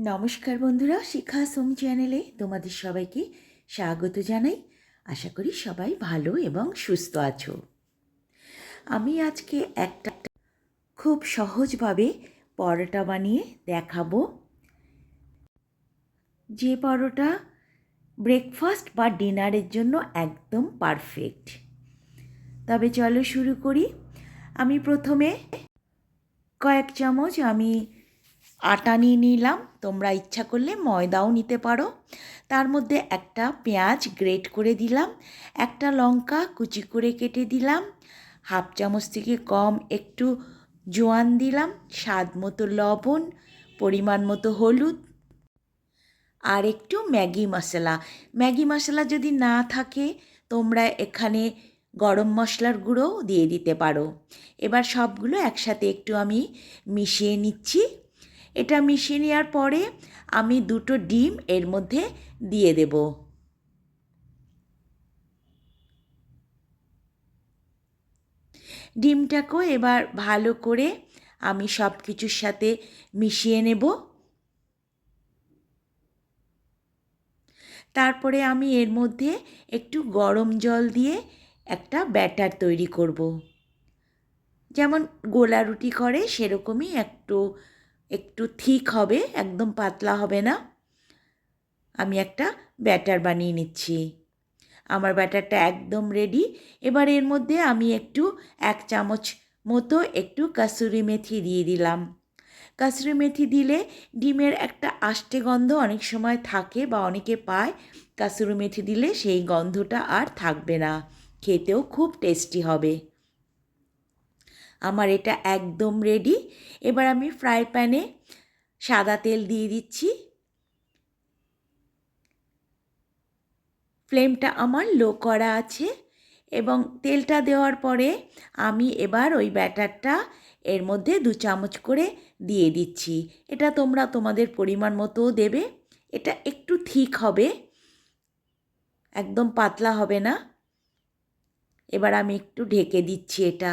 নমস্কার বন্ধুরা, শিখা সোম চ্যানেলে তোমাদের সবাইকে স্বাগত জানাই। আশা করি সবাই ভালো এবং সুস্থ আছো। আমি আজকে একটা খুব সহজভাবে পরোটা বানিয়ে দেখাবো। যে পরোটা ব্রেকফাস্ট বা ডিনারের জন্য একদম পারফেক্ট তবে চলো শুরু করি। আমি প্রথমে কয়েক চামচ আমি আটা নিয়ে নিলাম। তোমরা ইচ্ছা করলে ময়দাও নিতে পারো। তার মধ্যে একটা পেঁয়াজ গ্রেট করে দিলাম। একটা লঙ্কা কুচি করে কেটে দিলাম। হাফ চামচ থেকে কম একটু জোয়ান দিলাম। স্বাদ মতো লবণ, পরিমাণ মতো হলুদ আর একটু ম্যাগি মশলা। ম্যাগি মশলা যদি না থাকে, তোমরা এখানে গরম মশলার গুঁড়োও দিয়ে দিতে পারো। এবার সবগুলো একসাথে একটু আমি মিশিয়ে নিচ্ছি। এটা মিশিয়ে নেওয়ার পরে আমি দুটো ডিম এর মধ্যে দিয়ে দেব। ডিমটাকেও এবার ভালো করে আমি সব কিছুর সাথে মিশিয়ে নেব। তারপরে আমি এর মধ্যে একটু গরম জল দিয়ে একটা ব্যাটার তৈরি করব। যেমন গোলা রুটি করে সেরকমই একটু একটু থিক হবে, একদম পাতলা হবে না। আমি একটা ব্যাটার বানিয়ে নিচ্ছি। আমার ব্যাটারটা একদম রেডি এবার এর মধ্যে আমি একটু এক চামচ মতো একটু কাসুরি মেথি দিয়ে দিলাম। কাসুরি মেথি দিলে ডিমের একটা আষ্টে গন্ধ অনেক সময় থাকে বা অনেকে পায়। কাসুরি মেথি দিলে সেই গন্ধটা আর থাকবে না। খেতেও খুব টেস্টি হবে। আমার এটা একদম রেডি এবার আমি ফ্রাই প্যানে সাদা তেল দিয়ে দিচ্ছি। ফ্লেমটা আমার লো করা আছে এবং তেলটা দেওয়ার পরে আমি এবার ওই ব্যাটারটা এর মধ্যে দু চামচ করে দিয়ে দিচ্ছি। এটা তোমরা তোমাদের পরিমাণ মতোও দেবে। এটা একটু থিক হবে। একদম পাতলা হবে না। এবার আমি একটু ঢেকে দিচ্ছি এটা।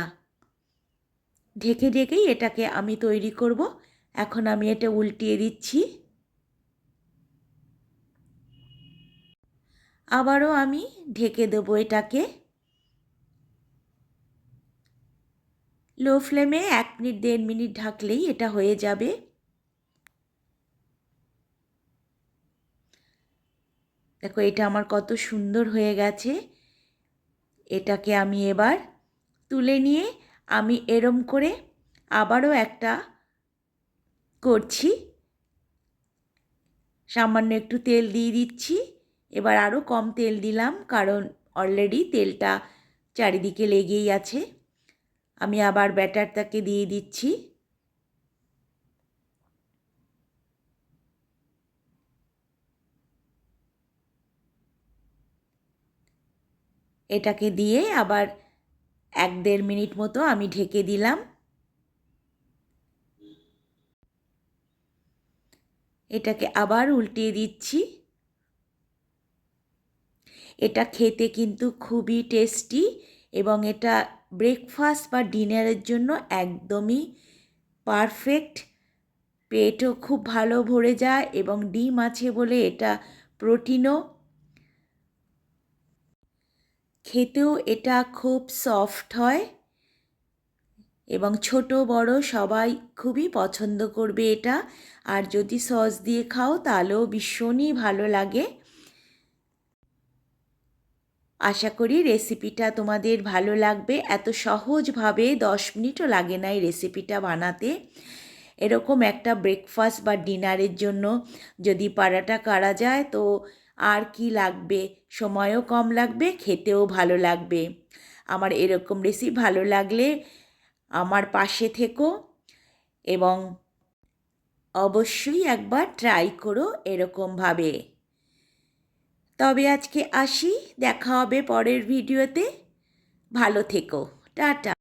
ঢেকে ঢেকেই এটাকে আমি তৈরি করব। এখন আমি এটা উল্টিয়ে দিচ্ছি। আবারও আমি ঢেকে দেবো এটাকে। লো ফ্লেমে এক মিনিট, দেড় মিনিট ঢাকলেই এটা হয়ে যাবে। দেখো, এটা আমার কত সুন্দর হয়ে গেছে। এটাকে আমি এবার তুলে নিয়ে আমি এরম করে আবারও একটা করছি। সামান্য একটু তেল দিয়ে দিচ্ছি। এবার আরও কম তেল দিলাম, কারণ অলরেডি তেলটা চারিদিকে লেগেই আছে। আমি আবার ব্যাটারটাকে দিয়ে দিচ্ছি। এটাকে দিয়ে আবার এক দেড় মিনিট মতো আমি ঢেকে দিলাম। এটাকে আবার উল্টিয়ে দিচ্ছি। এটা খেতে কিন্তু খুবই টেস্টি এবং এটা ব্রেকফাস্ট বা ডিনারের জন্য একদমই পারফেক্ট। পেটও খুব ভালো ভরে যায় এবং ডিম আছে বলে এটা প্রোটিনও খেতেও এটা খুব সফট হয় এবং ছোট, বড় সবাই খুবই পছন্দ করবে এটা। আর যদি সস দিয়ে খাও তাহলেও ভীষণই ভালো লাগে। আশা করি রেসিপিটা তোমাদের ভালো লাগবে। এত সহজভাবে দশ মিনিটও লাগে না এই রেসিপিটা বানাতে। এরকম একটা ব্রেকফাস্ট বা ডিনারের জন্য যদি পাড়াটা করা যায় তো আর কি লাগবে? সময়ও কম লাগবে, খেতেও ভালো লাগবে। আমার এরকম রেসিপি ভালো লাগলে আমার পাশে থেকো এবং অবশ্যই একবার ট্রাই করো এরকমভাবে। তবে আজকে আসি, দেখা হবে পরের ভিডিওতে ভালো থেকো, টাটা।